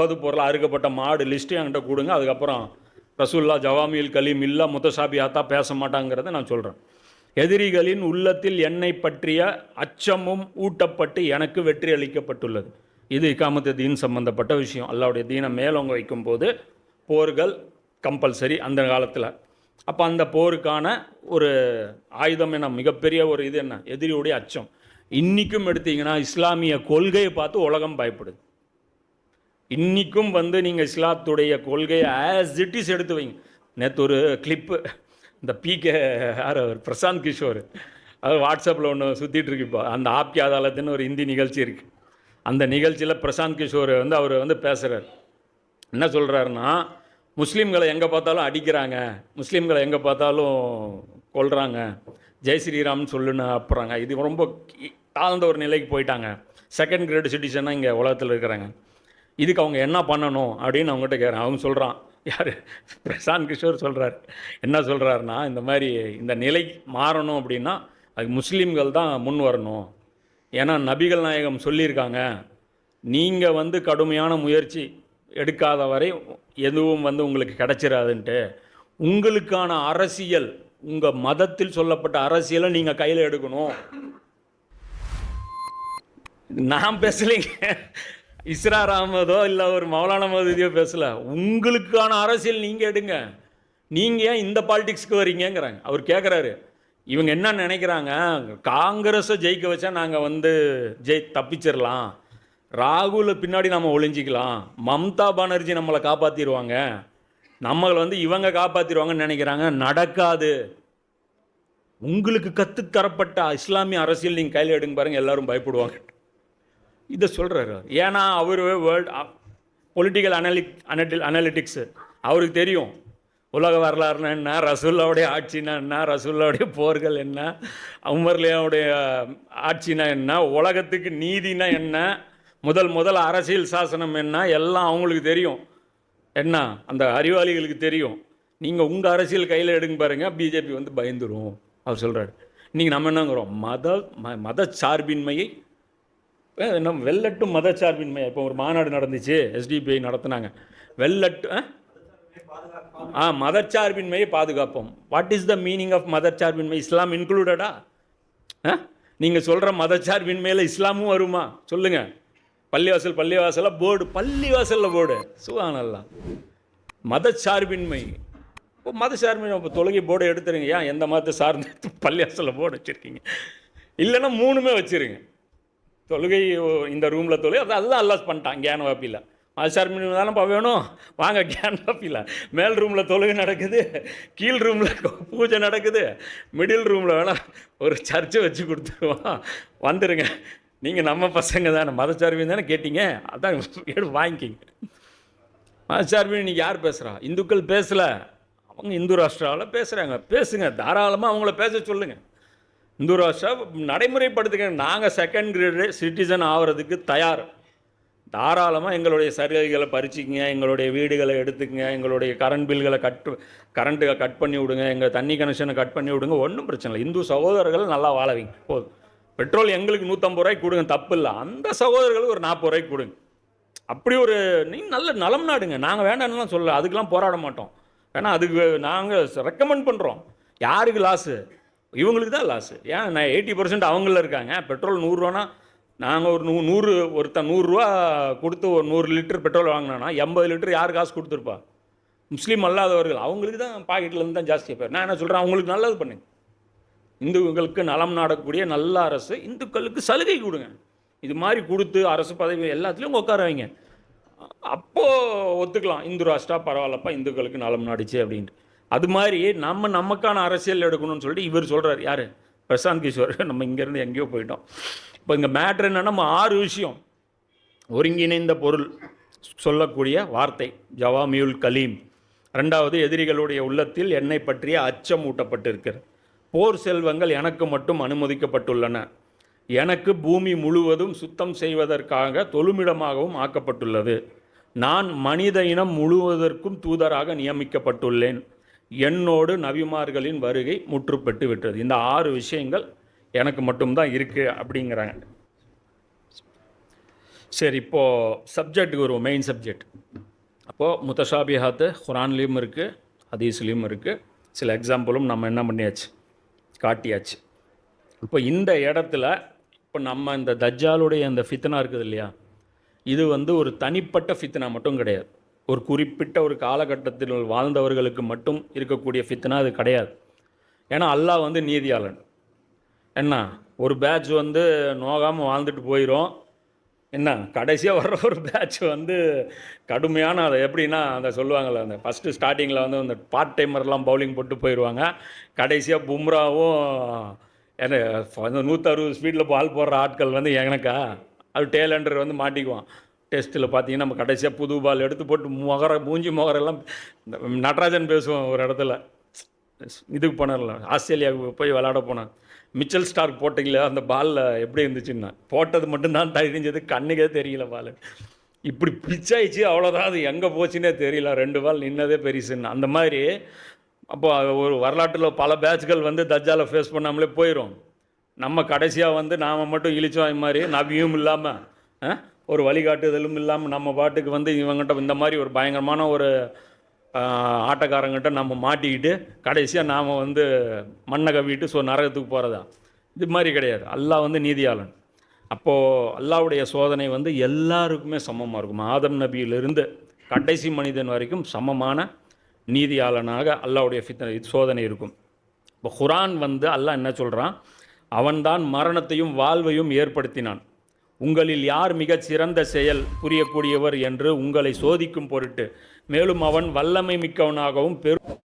போது பொருள் அறுக்கப்பட்ட மாடு லிஸ்ட்டு என்கிட்ட கொடுங்க. அதுக்கப்புறம் ரசூல்லா ஜவாமியில் கலீம் இல்லா முத்தசாபியாத்தா பேச மாட்டாங்கிறத நான் சொல்கிறேன் எதிரிகளின் உள்ளத்தில் என்னை பற்றிய அச்சமும் ஊட்டப்பட்டு எனக்கு வெற்றி அளிக்கப்பட்டுள்ளது. இது இக்காமத்து தீன் சம்பந்தப்பட்ட விஷயம். அல்லாவுடைய தீனை மேலோங்க வைக்கும்போது போர்கள் கம்பல்சரி அந்த காலத்தில். அப்போ அந்த போருக்கான ஒரு ஆயுதம் என்ன? மிகப்பெரிய ஒரு இது என்ன? எதிரியுடைய அச்சம். இன்றைக்கும் எடுத்தீங்கன்னா இஸ்லாமிய கொள்கையை பார்த்து உலகம் பயப்படுது. இன்றைக்கும் வந்து நீங்கள் இஸ்லாத்துடைய கொள்கையை ஆஸ் இட் இஸ் எடுத்து வைங்க. நேற்று ஒரு கிளிப்பு இந்த பிகே யார் அவர்? பிரசாந்த் கிஷோர். அது வாட்ஸ்அப்பில் ஒன்று சுற்றிட்டு இருக்கு இப்போ. அந்த ஆப்கி அதாலத்துன்னு ஒரு ஹிந்தி நிகழ்ச்சி இருக்குது அந்த நிகழ்ச்சியில் பிரசாந்த் கிஷோர் வந்து அவர் வந்து பேசுகிறார் என்ன சொல்கிறாருன்னா முஸ்லீம்களை எங்கே பார்த்தாலும் அடிக்கிறாங்க. முஸ்லீம்களை எங்கே பார்த்தாலும் கொள்கிறாங்க ஜெய் ஸ்ரீராம்னு சொல்லுன்னு அப்புறாங்க. இது ரொம்ப கீ- தாழ்ந்த ஒரு நிலைக்கு போயிட்டாங்க. செகண்ட் கிரேட் சிட்டிசனாக இங்கே உலகத்தில் இருக்கிறாங்க. இதுக்கு அவங்க என்ன பண்ணணும் அப்படின்னு அவங்ககிட்ட கேட்குறேன் அவங்க சொல்கிறான் யார்? பிரசாந்த் கிஷோர் சொல்கிறார் என்ன சொல்கிறாருன்னா இந்த மாதிரி இந்த நிலை மாறணும் அப்படின்னா அது முஸ்லீம்கள் தான் முன் வரணும். ஏன்னா நபிகள் நாயகம் சொல்லியிருக்காங்க நீங்கள் வந்து கடுமையான முயற்சி எடுக்காத வரை எதுவும் வந்து உங்களுக்கு கிடைச்சிடாதுன்ட்டு உங்களுக்கான அரசியல் உங்கள் மதத்தில் சொல்லப்பட்ட அரசியலை நீங்கள் கையில் எடுக்கணும். நான் பேசலைங்க. இஸ்ரா ராமதோ இல்லை ஒரு மௌலான மதுதியோ பேசல. உங்களுக்கான அரசியல் நீங்கள் எடுங்க. நீங்கள் ஏன் இந்த பாலிடிக்ஸ்க்கு வரீங்கங்கிறாங்க. அவர் கேட்குறாரு இவங்க என்ன நினைக்கிறாங்க? காங்கிரஸை ஜெயிக்க வச்சா நாங்கள் வந்து ஜெய் தப்பிச்சிடலாம் ராகுல பின்னாடி நம்ம ஒளிஞ்சிக்கலாம். மம்தா பானர்ஜி நம்மளை காப்பாற்றிடுவாங்க நம்மளை வந்து இவங்க காப்பாற்றிடுவாங்கன்னு நினைக்கிறாங்க. நடக்காது. உங்களுக்கு கற்றுத்தரப்பட்ட இஸ்லாமிய அரசியல் நீங்கள் கையில் எடுங்க பாருங்கள் எல்லாரும் பயப்படுவாங்க. இதை சொல்கிறாரு ஏன்னா அவர் வேர்ல்ட் பொலிட்டிக்கல் அனலிக் அனட்டில் அனலிட்டிக்ஸு அவருக்கு தெரியும். உலக வரலாறுனா என்ன ரசூல்லாவுடைய ஆட்சினா என்ன ரசூல்லாவுடைய போர்கள் என்ன உமர்லியாவுடைய ஆட்சினா என்ன உலகத்துக்கு நீதினா என்ன முதல் முதல் அரசியல் சாசனம் என்ன எல்லாம் அவங்களுக்கு தெரியும். என்ன அந்த அறிவாளிகளுக்கு தெரியும். நீங்கள் உங்கள் அரசியல் கையில் எடுங்க பாருங்கள் பிஜேபி வந்து பயந்துரும். அவர் சொல்கிறாரு நீங்கள் நம்ம என்னங்கிறோம்? மத ம மத சார்பின்மையை அஹ் என்ன வெள்ளட்டும் மதச்சார்பின்மை. இப்போ ஒரு மாநாடு நடந்துச்சு எஸ்டிபிஐ நடத்துனாங்க. வெள்ளட்டு ஆ? மதச்சார்பின்மையை பாதுகாப்போம். What is the meaning of மதச்சார்பின்மை? இஸ்லாம் இன்க்ளூடடா நீங்கள் சொல்கிற மதச்சார்பின்மையில் இஸ்லாமும் வருமா? சொல்லுங்கள் பள்ளிவாசல் பள்ளிவாசலில் போர்டு பள்ளிவாசலில் போர்டு. சுகானல்லாம் மதச்சார்பின்மை. இப்போ மதச்சார்பின்மை இப்போ தொழுகை போர்டை எடுத்துருங்க. ஏன் எந்த மதத்தை சார்ந்து பள்ளிவாசலில் போர்டு வச்சுருக்கீங்க? இல்லைன்னா மூணுமே வச்சுருங்க. தொழுகை இந்த ரூமில் தொழுகை அது அதுதான் அல்லாஸ் பண்ணிட்டான் கேன் வாப்பியில் மாஸ்டர் மீன் தானேப்பா வேணும். வாங்க கேன் வாப்பியில் மேல் ரூமில் தொழுகை நடக்குது கீழ் ரூமில் பூஜை நடக்குது. மிடில் ரூமில் வேணால் ஒரு சர்ச்சை வச்சு கொடுத்துருவான் வந்துடுங்க நீங்கள் நம்ம பசங்க தானே மதச்சார்பின் தானே கேட்டீங்க? அதான் எடுத்து வாங்கிக்கிங்க. மதச்சார்பின் இன்றைக்கி யார் பேசுகிறா இந்துக்கள் பேசலை. அவங்க இந்து ராஷ்டிராவில் பேசுகிறாங்க பேசுங்க தாராளமாக அவங்கள பேச சொல்லுங்கள் இந்து ராஷ்டிரா நடைமுறைப்படுத்துங்க நாங்கள் செகண்ட் கிரேடு சிட்டிசன் ஆகிறதுக்கு தயார். தாராளமாக எங்களுடைய சலுகைகளை பறிச்சிக்கங்க எங்களுடைய வீடுகளை எடுத்துக்கங்க எங்களுடைய கரண்ட் பில்களை கட் கரண்ட்டு கட் பண்ணி விடுங்க எங்கள் தண்ணி கனெக்ஷனை கட் பண்ணி விடுங்க ஒன்றும் பிரச்சனை இல்லை. இந்து சகோதரர்கள் நல்லா வாழவிங்க போதும். பெட்ரோல் எங்களுக்கு நூற்றம்பது ரூபாய்க்கு கொடுங்க தப்பு இல்லை. அந்த சகோதரர்களுக்கு ஒரு நாற்பது ரூபாய்க்கு கொடுங்க. அப்படி ஒரு நீ நல்ல நலம் நாடுங்க. நாங்கள் வேண்டாம்னுலாம் சொல்ல அதுக்கெல்லாம் போராட மாட்டோம். ஏன்னா அதுக்கு நாங்கள் ரெக்கமெண்ட் பண்ணுறோம் யாருக்கு லாஸு இவங்களுக்கு தான் லாஸு ஏன்? நான் எயிட்டி பர்சன்ட் அவங்கள இருக்காங்க. பெட்ரோல் நூறுரூவானா? நாங்கள் ஒரு நூ நூறு ஒருத்தன் நூறுரூவா கொடுத்து ஒரு நூறு லிட்டர் பெட்ரோல் வாங்கினோன்னா எண்பது லிட்டர் யார் காசு கொடுத்துருப்பா? முஸ்லீம் அல்லாதவர்கள். அவங்களுக்கு தான் பாக்கெட்லேருந்து தான் ஜாஸ்தியாக போயிரு நான் என்ன சொல்கிறேன் அவங்களுக்கு நல்லது பண்ணுங்க. இந்துக்களுக்கு நலம் நாடக்கூடிய நல்ல அரசு இந்துக்களுக்கு சலுகை கொடுங்க. இது மாதிரி கொடுத்து அரசு பதவி எல்லாத்துலேயும் உட்கார வைங்க. அப்போது ஒத்துக்கலாம். இந்து ராஷ்டா பரவாயில்லப்பா இந்துக்களுக்கு நலம் நாடிச்சு அப்படின்ட்டு. அது மாதிரி நம்ம நமக்கான அரசியல் எடுக்கணும்னு சொல்லிட்டு இவர் சொல்கிறார் யார்? பிரசாந்த் கிஷோர். நம்ம இங்கேருந்து எங்கேயோ போயிட்டோம். இப்போ இங்கே மேட்ரு என்னன்னா நம்ம ஆறு விஷயம். ஒருங்கிணைந்த பொருள் சொல்லக்கூடிய வார்த்தை. ஜவாமியுல் கலீம். ரெண்டாவது எதிரிகளுடைய உள்ளத்தில் என்னை பற்றிய அச்சம் ஊட்டப்பட்டிருக்கிறது. போர் செல்வங்கள் எனக்கு மட்டும் அனுமதிக்கப்பட்டுள்ளன. எனக்கு பூமி முழுவதும் சுத்தம் செய்வதற்காக தொழுமிடமாகவும் ஆக்கப்பட்டுள்ளது. நான் மனித இனம் முழுவதற்கும் தூதராக நியமிக்கப்பட்டுள்ளேன். என்னோடு நபிமார்களின் வருகை முற்றுப்பட்டு விட்டது. இந்த ஆறு விஷயங்கள் எனக்கு மட்டும்தான் இருக்குது அப்படிங்கிறாங்க. சரி இப்போது சப்ஜெக்ட்டுக்கு வருவோம் மெயின் சப்ஜெக்ட் அப்போது முத்தஷாபிஹாத்து குரான்லேயும் இருக்குது ஹதீஸ்லேயும் இருக்குது சில எக்ஸாம்பிளும் நம்ம என்ன பண்ணியாச்சு? காட்டியாச்சு. இப்போ இந்த இடத்துல இப்போ நம்ம இந்த தஜ்ஜாலுடைய அந்த ஃபித்னா இருக்குது இல்லையா? இது வந்து ஒரு தனிப்பட்ட ஃபித்னா மட்டும் கிடையாது. ஒரு குறிப்பிட்ட ஒரு காலகட்டத்தில் வாழ்ந்தவர்களுக்கு மட்டும் இருக்கக்கூடிய ஃபித்னா அது கிடையாது. ஏன்னா அல்லாஹ் வந்து நீதியாளன். என்ன? ஒரு பேட்ச் வந்து நோகாமல் வாழ்ந்துட்டு போயிடும் என்ன? கடைசியாக வர்ற ஒரு பேட்ச் வந்து கடுமையான அதை எப்படின்னா அந்த சொல்லுவாங்கள்ல அந்த ஃபஸ்ட்டு ஸ்டார்டிங்கில் வந்து அந்த பார்ட் டைமர்லாம் பவுலிங் போட்டு போயிடுவாங்க கடைசியாக பும்ராவும் என்ன நூற்றறுபது ஸ்பீடில் பால் போடுற ஆட்கள் வந்து எனக்கா? அது டேலண்டர் வந்து மாட்டிக்குவான். டெஸ்ட்டில் பார்த்தீங்கன்னா நம்ம கடைசியாக புது பால் எடுத்து போட்டு முகர மூஞ்சி முகரெல்லாம் இந்த நடராஜன் பேசுவோம் ஒரு இடத்துல. இதுக்கு போனார்ல ஆஸ்திரேலியாவுக்கு போய் விளாட போனேன் மிச்சல் ஸ்டார்க் போட்டிங்களே அந்த பாலில் எப்படி இருந்துச்சுன்னா போட்டது மட்டும்தான் தெரிஞ்சது கண்ணுக்கே தெரியல பால். இப்படி பிச்சாயிச்சு அவ்வளோதான் அது எங்கே போச்சுன்னே தெரியல. ரெண்டு பால் நின்னதே பெருசுன்னு. அந்த மாதிரி அப்போ ஒரு வரலாற்றில் பல பேட்ச்கள் வந்து தஜ்ஜாலை ஃபேஸ் பண்ணாமலே போயிடும் நம்ம கடைசியாக வந்து நாம் மட்டும் இழிச்சோம் மாதிரி நவியும் இல்லாமல் ஒரு வழிகாட்டுதலும் இல்லாமல் நம்ம பாட்டுக்கு வந்து இவங்ககிட்ட இந்த மாதிரி ஒரு பயங்கரமான ஒரு ஆட்டக்காரங்கிட்ட நம்ம மாட்டிக்கிட்டு கடைசியாக நாம் வந்து மண்ணை கவிட்டு ஸோ நரகத்துக்கு போகிறதா இது மாதிரி கிடையாது. அல்லாஹ் வந்து நீதியாளன். அப்போது அல்லாவுடைய சோதனை வந்து எல்லாருக்குமே சமமாக இருக்கும். ஆதம் நபியிலிருந்து கடைசி மனிதன் வரைக்கும் சமமான நீதியாளனாக அல்லாவுடைய ஃபித்ன சோதனை இருக்கும். இப்போ குரான் வந்து அல்லாஹ் என்ன சொல்கிறான் அவன்தான் மரணத்தையும் வாழ்வையும் ஏற்படுத்தினான். உங்களில் யார் மிகச் சிறந்த செயல் புரியக்கூடியவர் என்று உங்களை சோதிக்கும் பொருட்டு மேலும் அவன் வல்லமை மிக்கவனாகவும் பெரும்